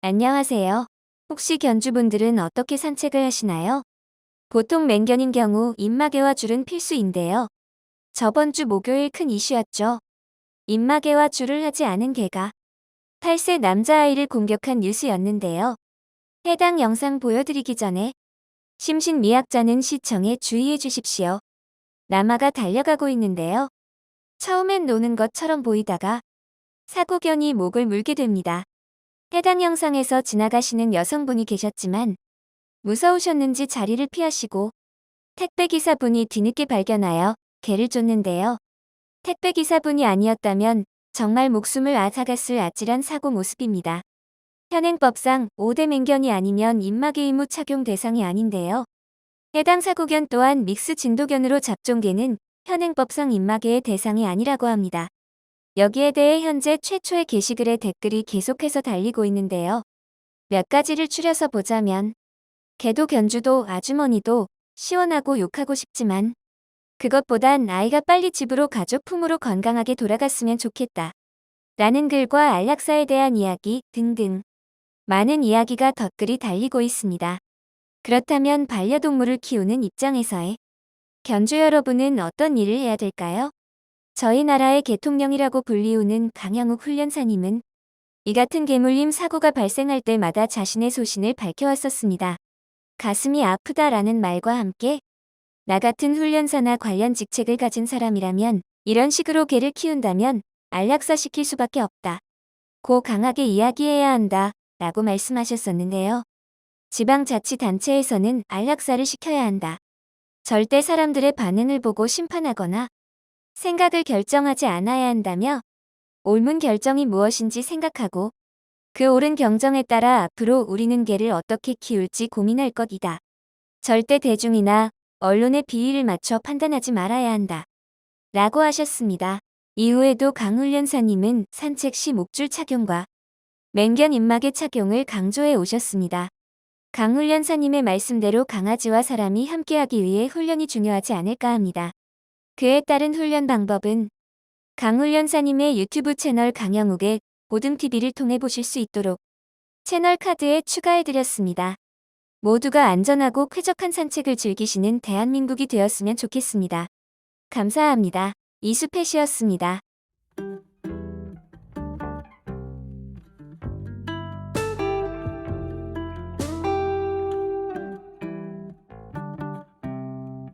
안녕하세요. 혹시 견주분들은 어떻게 산책을 하시나요? 보통 맹견인 경우 입마개와 줄은 필수인데요. 저번 주 목요일 큰 이슈였죠. 입마개와 줄을 하지 않은 개가 8세 남자아이를 공격한 뉴스였는데요. 해당 영상 보여드리기 전에 심신미약자는 시청에 주의해 주십시오. 남아가 달려가고 있는데요. 처음엔 노는 것처럼 보이다가 사고견이 목을 물게 됩니다. 해당 영상에서 지나가시는 여성분이 계셨지만 무서우셨는지 자리를 피하시고 택배기사분이 뒤늦게 발견하여 개를 쫓는데요. 택배기사분이 아니었다면 정말 목숨을 앗아갔을 아찔한 사고 모습입니다. 현행법상 5대 맹견이 아니면 입마개 의무 착용 대상이 아닌데요. 해당 사고견 또한 믹스 진도견으로 잡종개는 현행법상 입마개의 대상이 아니라고 합니다. 여기에 대해 현재 최초의 게시글에 댓글이 계속해서 달리고 있는데요. 몇 가지를 추려서 보자면 개도 견주도 아주머니도 시원하고 욕하고 싶지만 그것보단 아이가 빨리 집으로 가족 품으로 건강하게 돌아갔으면 좋겠다. 라는 글과 안락사에 대한 이야기 등등 많은 이야기가 덧글이 달리고 있습니다. 그렇다면 반려동물을 키우는 입장에서의 견주 여러분은 어떤 일을 해야 될까요? 저희 나라의 개통령이라고 불리우는 강영욱 훈련사님은 이 같은 개물림 사고가 발생할 때마다 자신의 소신을 밝혀왔었습니다. 가슴이 아프다라는 말과 함께 나 같은 훈련사나 관련 직책을 가진 사람이라면 이런 식으로 개를 키운다면 안락사시킬 수밖에 없다. 고 강하게 이야기해야 한다. 라고 말씀하셨었는데요. 지방자치단체에서는 안락사를 시켜야 한다. 절대 사람들의 반응을 보고 심판하거나 생각을 결정하지 않아야 한다며 옳은 결정이 무엇인지 생각하고 그 옳은 경정에 따라 앞으로 우리는 개를 어떻게 키울지 고민할 것이다. 절대 대중이나 언론의 비위를 맞춰 판단하지 말아야 한다. 라고 하셨습니다. 이후에도 강훈련사님은 산책 시 목줄 착용과 맹견 입마개 착용을 강조해 오셨습니다. 강훈련사님의 말씀대로 강아지와 사람이 함께하기 위해 훈련이 중요하지 않을까 합니다. 그에 따른 훈련 방법은 강훈련사님의 유튜브 채널 강영욱의 보듬TV를 통해 보실 수 있도록 채널 카드에 추가해드렸습니다. 모두가 안전하고 쾌적한 산책을 즐기시는 대한민국이 되었으면 좋겠습니다. 감사합니다. 이수패시였습니다.